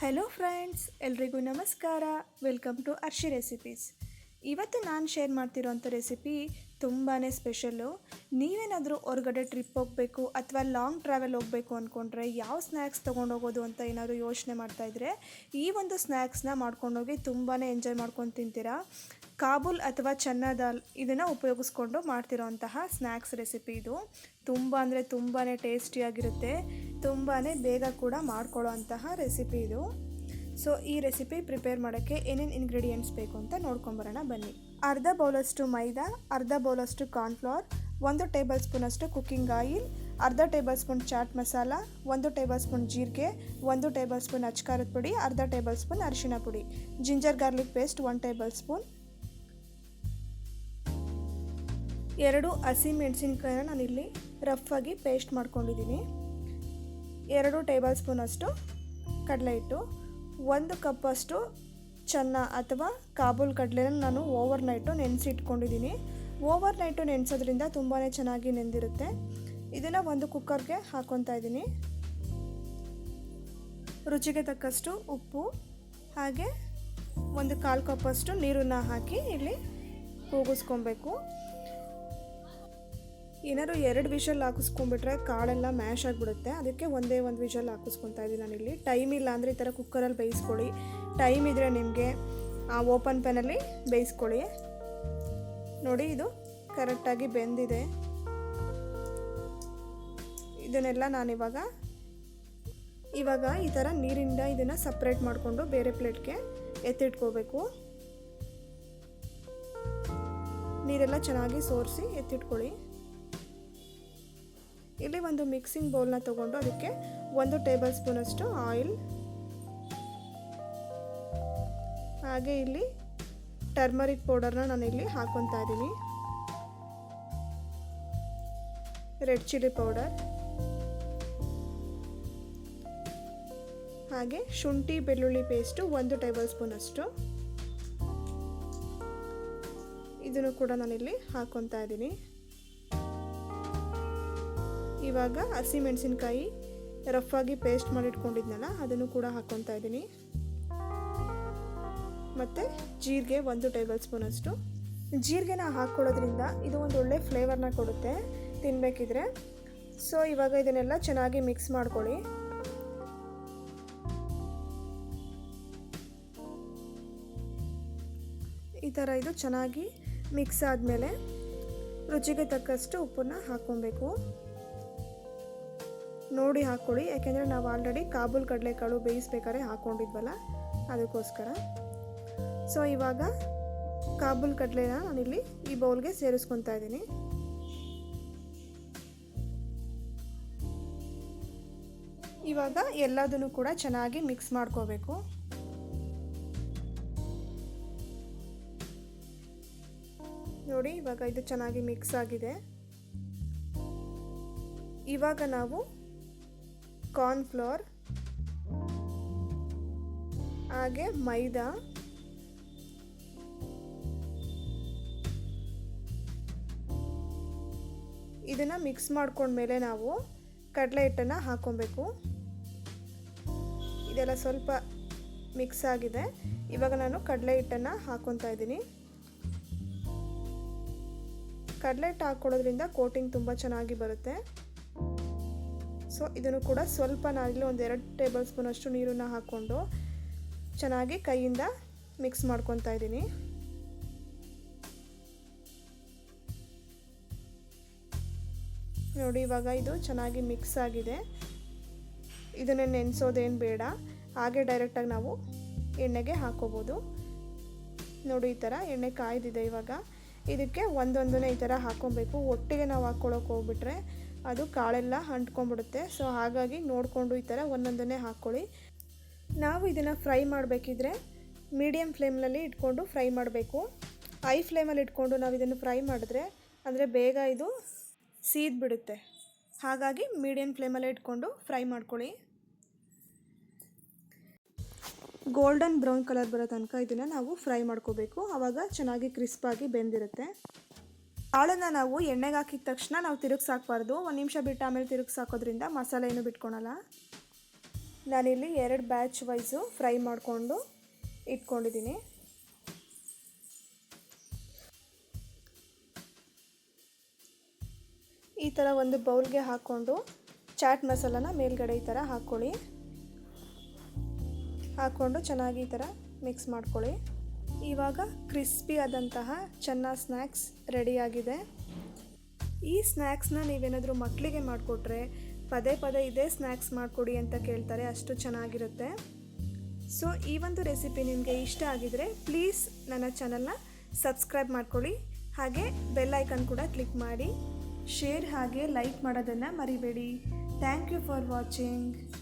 Hello friends ಎಲ್ರಿಗೂ ನಮಸ್ಕಾರ. Welcome to ಅರ್ಷಿ recipes ಇವತ್ತು ನಾನು ಶೇರ್ ಮಾಡ್ತಿರೋಂಥ ರೆಸಿಪಿ ತುಂಬಾ ಸ್ಪೆಷಲ್ಲು ನೀವೇನಾದರೂ ಹೊರಗಡೆ ಟ್ರಿಪ್ ಹೋಗಬೇಕು ಅಥವಾ ಲಾಂಗ್ ಟ್ರಾವೆಲ್ ಹೋಗಬೇಕು ಅಂದ್ಕೊಂಡ್ರೆ ಯಾವ ಸ್ನ್ಯಾಕ್ಸ್ ತೊಗೊಂಡೋಗೋದು ಅಂತ ಏನಾದರೂ ಯೋಚನೆ ಮಾಡ್ತಾಯಿದ್ರೆ ಈ ಒಂದು ಸ್ನ್ಯಾಕ್ಸ್ನ ಮಾಡ್ಕೊಂಡೋಗಿ ತುಂಬಾ ಎಂಜಾಯ್ ಮಾಡ್ಕೊಂಡು ತಿಂತೀರಾ? ಕಾಬೂಲ್ ಅಥವಾ ಚನ್ನ ದಾಲ್ ಇದನ್ನು ಉಪಯೋಗಿಸ್ಕೊಂಡು ಮಾಡ್ತಿರೋಂತಹ ಸ್ನ್ಯಾಕ್ಸ್ ರೆಸಿಪಿ ಇದು. ತುಂಬ ಅಂದರೆ ತುಂಬಾ ಟೇಸ್ಟಿಯಾಗಿರುತ್ತೆ ತುಂಬಾ ಬೇಗ ಕೂಡ ಮಾಡ್ಕೊಳ್ಳೋ ಅಂತಹ ರೆಸಿಪಿ ಇದು. ಸೊ ಈ ರೆಸಿಪಿ ಪ್ರಿಪೇರ್ ಮಾಡೋಕ್ಕೆ ಏನೇನು ಇಂಗ್ರೀಡಿಯೆಂಟ್ಸ್ ಬೇಕು ಅಂತ ನೋಡ್ಕೊಂಬರೋಣ ಬನ್ನಿ. ಅರ್ಧ ಬೌಲಷ್ಟು ಮೈದಾ, ಅರ್ಧ ಬೌಲಷ್ಟು ಕಾರ್ನ್ಫ್ಲವರ್ ಒಂದು ಟೇಬಲ್ ಸ್ಪೂನಷ್ಟು ಕುಕ್ಕಿಂಗ್ ಆಯಿಲ್ ಅರ್ಧ ಟೇಬಲ್ ಸ್ಪೂನ್ ಚಾಟ್ ಮಸಾಲ, ಒಂದು ಟೇಬಲ್ ಸ್ಪೂನ್ ಜೀರಿಗೆ, ಒಂದು ಟೇಬಲ್ ಸ್ಪೂನ್ ಅಚ್ಕಾರದ ಪುಡಿ, ಅರ್ಧ ಟೇಬಲ್ ಸ್ಪೂನ್ ಅರಿಶಿನ ಪುಡಿ. Ginger garlic paste one tablespoon. ಎರಡು ಹಸಿ ಮೆಣಸಿನ್ಕಾಯಿನ ನಾನಿಲ್ಲಿ ರಫಾಗಿ ಪೇಸ್ಟ್ ಮಾಡ್ಕೊಂಡಿದ್ದೀನಿ. ಎರಡು ಟೇಬಲ್ ಸ್ಪೂನಷ್ಟು ಕಡಲೆ ಹಿಟ್ಟು, ಒಂದು ಕಪ್ಪಷ್ಟು ಚೆನ್ನ ಅಥವಾ ಕಾಬೂಲ್ ಕಡಲೆನ ನಾನು ಓವರ್ ನೈಟು ನೆನೆಸಿಟ್ಕೊಂಡಿದ್ದೀನಿ. ಓವರ್ ನೈಟು ನೆನೆಸೋದ್ರಿಂದ ತುಂಬಾ ಚೆನ್ನಾಗಿ ನೆಂದಿರುತ್ತೆ. ಇದನ್ನು ಒಂದು ಕುಕ್ಕರ್ಗೆ ಹಾಕ್ಕೊತಾ ಇದ್ದೀನಿ. ರುಚಿಗೆ ತಕ್ಕಷ್ಟು ಉಪ್ಪು, ಹಾಗೆ ಒಂದು ಕಾಲು ಕಪ್ಪಷ್ಟು ನೀರನ್ನು ಹಾಕಿ ಇಲ್ಲಿ ಕೂಗಿಸ್ಕೊಬೇಕು. ಏನಾದ್ರು ಎರಡು ವಿಷಲ್ ಹಾಕಿಸ್ಕೊಂಡ್ಬಿಟ್ರೆ ಕಾಳೆಲ್ಲ ಮ್ಯಾಶ್ ಆಗಿಬಿಡುತ್ತೆ. ಅದಕ್ಕೆ ಒಂದೇ ಒಂದು ವಿಷಲ್ ಹಾಕಿಸ್ಕೊತಾ ಇದ್ದೀನಿ ನಾನಿಲ್ಲಿ. ಟೈಮ್ ಇಲ್ಲ ಅಂದರೆ ಈ ಥರ ಕುಕ್ಕರಲ್ಲಿ ಬೇಯಿಸ್ಕೊಳ್ಳಿ. ಟೈಮ್ ಇದ್ದರೆ ನಿಮಗೆ ಆ ಓಪನ್ ಪೆನಲ್ಲಿ ಬೇಯಿಸ್ಕೊಳ್ಳಿ. ನೋಡಿ, ಇದು ಕರೆಕ್ಟಾಗಿ ಬೆಂದಿದೆ. ಇದನ್ನೆಲ್ಲ ನಾನಿವಾಗ ಇವಾಗ ಈ ಥರ ನೀರಿಂದ ಇದನ್ನು ಸಪ್ರೇಟ್ ಮಾಡಿಕೊಂಡು ಬೇರೆ ಪ್ಲೇಟ್ಗೆ ಎತ್ತಿಟ್ಕೋಬೇಕು. ನೀರೆಲ್ಲ ಚೆನ್ನಾಗಿ ಸೋರಿಸಿ ಎತ್ತಿಟ್ಕೊಳ್ಳಿ. ಇಲ್ಲಿ ಒಂದು ಮಿಕ್ಸಿಂಗ್ ಬೌಲ್ನ ತಗೊಂಡು ಅದಕ್ಕೆ ಒಂದು ಟೇಬಲ್ ಸ್ಪೂನಷ್ಟು ಆಯಿಲ್. ಹಾಗೆ ಇಲ್ಲಿ ಟರ್ಮರಿಕ್ ಪೌಡರ್ನ ಇಲ್ಲಿ ಹಾಕೊತಾ ಇದ್ದೀನಿ. Red chilli powder. ಹಾಗೆ ಶುಂಠಿ ಬೆಳ್ಳುಳ್ಳಿ ಪೇಸ್ಟು ಒಂದು ಟೇಬಲ್ ಸ್ಪೂನಷ್ಟು. ಇದನ್ನು ಕೂಡ ನಾನಿಲ್ಲಿ ಹಾಕೊತಾ ಇದ್ದೀನಿ. ಇವಾಗ ಮೆಣಸಿನ್ಕಾಯಿ ರಫಾಗಿ ಪೇಸ್ಟ್ ಮಾಡಿಟ್ಕೊಂಡಿದ್ನಲ್ಲ, ಅದನ್ನು ಕೂಡ ಹಾಕ್ಕೊತಾ ಇದ್ದೀನಿ. ಮತ್ತು ಜೀರಿಗೆ ಒಂದು ಟೇಬಲ್ ಸ್ಪೂನಷ್ಟು ಜೀರಿಗೆನ ಹಾಕ್ಕೊಳ್ಳೋದ್ರಿಂದ ಇದು ಒಂದು ಒಳ್ಳೆ ಫ್ಲೇವರ್ನ ಕೊಡುತ್ತೆ ತಿನ್ನಬೇಕಿದ್ರೆ ಸೊ ಇವಾಗ ಇದನ್ನೆಲ್ಲ ಚೆನ್ನಾಗಿ ಮಿಕ್ಸ್ ಮಾಡ್ಕೊಳ್ಳಿ. ಈ ಥರ ಇದು ಚೆನ್ನಾಗಿ ಮಿಕ್ಸ್ ಆದಮೇಲೆ ರುಚಿಗೆ ತಕ್ಕಷ್ಟು ಉಪ್ಪನ್ನು ಹಾಕ್ಕೊಬೇಕು ನೋಡಿ ಹಾಕ್ಕೊಳ್ಳಿ. ಯಾಕೆಂದರೆ ನಾವು ಆಲ್ರೆಡಿ ಕಾಬೂಲ್ ಕಡಲೆಕಾಳು ಬೇಯಿಸ್ಬೇಕಾದ್ರೆ ಹಾಕ್ಕೊಂಡಿದ್ವಲ್ಲ ಅದಕ್ಕೋಸ್ಕರ. ಸೊ ಇವಾಗ ಕಾಬೂಲ್ ಕಡಲೆನ ನಾನಿಲ್ಲಿ ಈ ಬೌಲ್ಗೆ ಸೇರಿಸ್ಕೊತಾ ಇದ್ದೀನಿ. ಇವಾಗ ಎಲ್ಲದನ್ನು ಕೂಡ ಚೆನ್ನಾಗಿ ಮಿಕ್ಸ್ ಮಾಡ್ಕೋಬೇಕು. ನೋಡಿ, ಇವಾಗ ಇದು ಚೆನ್ನಾಗಿ ಮಿಕ್ಸ್ ಆಗಿದೆ. ಇವಾಗ ನಾವು ಕಾರ್ನ್ಫ್ಲೋರ್, ಹಾಗೆ ಮೈದಾ, ಇದನ್ನು ಮಿಕ್ಸ್ ಮಾಡ್ಕೊಂಡ್ಮೇಲೆ ನಾವು ಕಡಲೆ ಹಿಟ್ಟನ್ನು ಹಾಕ್ಕೊಬೇಕು. ಇದೆಲ್ಲ ಸ್ವಲ್ಪ ಮಿಕ್ಸ್ ಆಗಿದೆ. ಇವಾಗ ನಾನು ಕಡಲೆ ಹಿಟ್ಟನ್ನು ಹಾಕ್ಕೊತಾ ಇದ್ದೀನಿ. ಕಡಲೆ ಹಿಟ್ಟು ಹಾಕ್ಕೊಳ್ಳೋದ್ರಿಂದ ಕೋಟಿಂಗ್ ತುಂಬ ಚೆನ್ನಾಗಿ ಬರುತ್ತೆ. ಸೊ ಇದನ್ನು ಕೂಡ ಸ್ವಲ್ಪ ನಾನಿಲ್ಲಿ ಒಂದು ಎರಡು ಟೇಬಲ್ ಸ್ಪೂನಷ್ಟು ನೀರನ್ನು ಹಾಕ್ಕೊಂಡು ಚೆನ್ನಾಗಿ ಕೈಯಿಂದ ಮಿಕ್ಸ್ ಮಾಡ್ಕೊತಾ ಇದ್ದೀನಿ. ನೋಡಿ, ಇವಾಗ ಇದು ಚೆನ್ನಾಗಿ ಮಿಕ್ಸ್ ಆಗಿದೆ. ಇದನ್ನೇ ನೆನೆಸೋದೇನು ಬೇಡ. ಹಾಗೆ ಡೈರೆಕ್ಟಾಗಿ ನಾವು ಎಣ್ಣೆಗೆ ಹಾಕೋಬೋದು. ನೋಡಿ, ಈ ಥರ ಎಣ್ಣೆ ಕಾಯ್ದಿದೆ ಇವಾಗ. ಇದಕ್ಕೆ ಒಂದೊಂದನೇ ಈ ಥರ ಹಾಕ್ಕೊಬೇಕು. ಒಟ್ಟಿಗೆ ನಾವು ಹಾಕ್ಕೊಳಕ್ಕೆ ಹೋಗ್ಬಿಟ್ರೆ ಅದು ಕಾಳೆಲ್ಲ ಅಂಟ್ಕೊಂಡ್ಬಿಡುತ್ತೆ. ಸೊ ಹಾಗಾಗಿ ನೋಡಿಕೊಂಡು ಈ ಥರ ಒಂದೊಂದನ್ನೇ ಹಾಕ್ಕೊಳ್ಳಿ. ನಾವು ಇದನ್ನು ಫ್ರೈ ಮಾಡಬೇಕಿದ್ರೆ ಮೀಡಿಯಮ್ ಫ್ಲೇಮ್ನಲ್ಲಿ ಇಟ್ಕೊಂಡು ಫ್ರೈ ಮಾಡಬೇಕು. ಹೈ ಫ್ಲೇಮಲ್ಲಿ ಇಟ್ಕೊಂಡು ನಾವು ಇದನ್ನು ಫ್ರೈ ಮಾಡಿದ್ರೆ, ಅಂದರೆ ಬೇಗ ಇದು ಸೀದ್ಬಿಡುತ್ತೆ. ಹಾಗಾಗಿ ಮೀಡಿಯಮ್ ಫ್ಲೇಮಲ್ಲೇ ಇಟ್ಕೊಂಡು ಫ್ರೈ ಮಾಡ್ಕೊಳ್ಳಿ. ಗೋಲ್ಡನ್ ಬ್ರೌನ್ ಕಲರ್ ಬರೋ ತನಕ ಇದನ್ನು ನಾವು ಫ್ರೈ ಮಾಡ್ಕೋಬೇಕು. ಆವಾಗ ಚೆನ್ನಾಗಿ ಕ್ರಿಸ್ಪಾಗಿ ಬೆಂದಿರುತ್ತೆ. ಕಾಳನ್ನು ನಾವು ಎಣ್ಣೆಗೆ ಹಾಕಿದ ತಕ್ಷಣ ನಾವು ತಿರುಗಿಸಿ ಹಾಕ್ಬಾರ್ದು ಒಂದು ನಿಮಿಷ ಬಿಟ್ಟು ಆಮೇಲೆ ತಿರುಗಿಸಿ ಹಾಕೋದ್ರಿಂದ ಮಸಾಲೆ ಏನು ಬಿಟ್ಕೊಳಲ್ಲ. ನಾನಿಲ್ಲಿ ಎರಡು ಬ್ಯಾಚ್ ವೈಸು ಫ್ರೈ ಮಾಡಿಕೊಂಡು ಇಟ್ಕೊಂಡಿದ್ದೀನಿ. ಈ ಥರ ಒಂದು ಬೌಲ್ಗೆ ಹಾಕ್ಕೊಂಡು ಚಾಟ್ ಮಸಾಲಾನ ಮೇಲ್ಗಡೆ ಈ ಥರ ಹಾಕ್ಕೊಳ್ಳಿ. ಹಾಕ್ಕೊಂಡು ಚೆನ್ನಾಗಿ ಈ ಥರ ಮಿಕ್ಸ್ ಮಾಡ್ಕೊಳ್ಳಿ. ಇವಾಗ ಕ್ರಿಸ್ಪಿ ಆದಂತಹ ಚೆನ್ನ ಸ್ನ್ಯಾಕ್ಸ್ ರೆಡಿಯಾಗಿದೆ. ಈ ಸ್ನ್ಯಾಕ್ಸ್ನ ನೀವೇನಾದರೂ ಮಕ್ಕಳಿಗೆ ಮಾಡಿಕೊಟ್ರೆ ಪದೇ ಪದೇ ಇದೇ ಸ್ನ್ಯಾಕ್ಸ್ ಮಾಡಿಕೊಡಿ ಅಂತ ಕೇಳ್ತಾರೆ, ಅಷ್ಟು ಚೆನ್ನಾಗಿರುತ್ತೆ. ಸೊ, ಈ ಒಂದು ರೆಸಿಪಿ ನಿಮಗೆ ಇಷ್ಟ ಆಗಿದರೆ ಪ್ಲೀಸ್ ನನ್ನ ಚಾನಲ್ನ ಸಬ್ಸ್ಕ್ರೈಬ್ ಮಾಡ್ಕೊಳ್ಳಿ. ಹಾಗೆ ಬೆಲ್ ಐಕನ್ ಕೂಡ ಕ್ಲಿಕ್ ಮಾಡಿ. ಶೇರ್ ಹಾಗೆ ಲೈಕ್ ಮಾಡೋದನ್ನು ಮರಿಬೇಡಿ. Thank you for watching.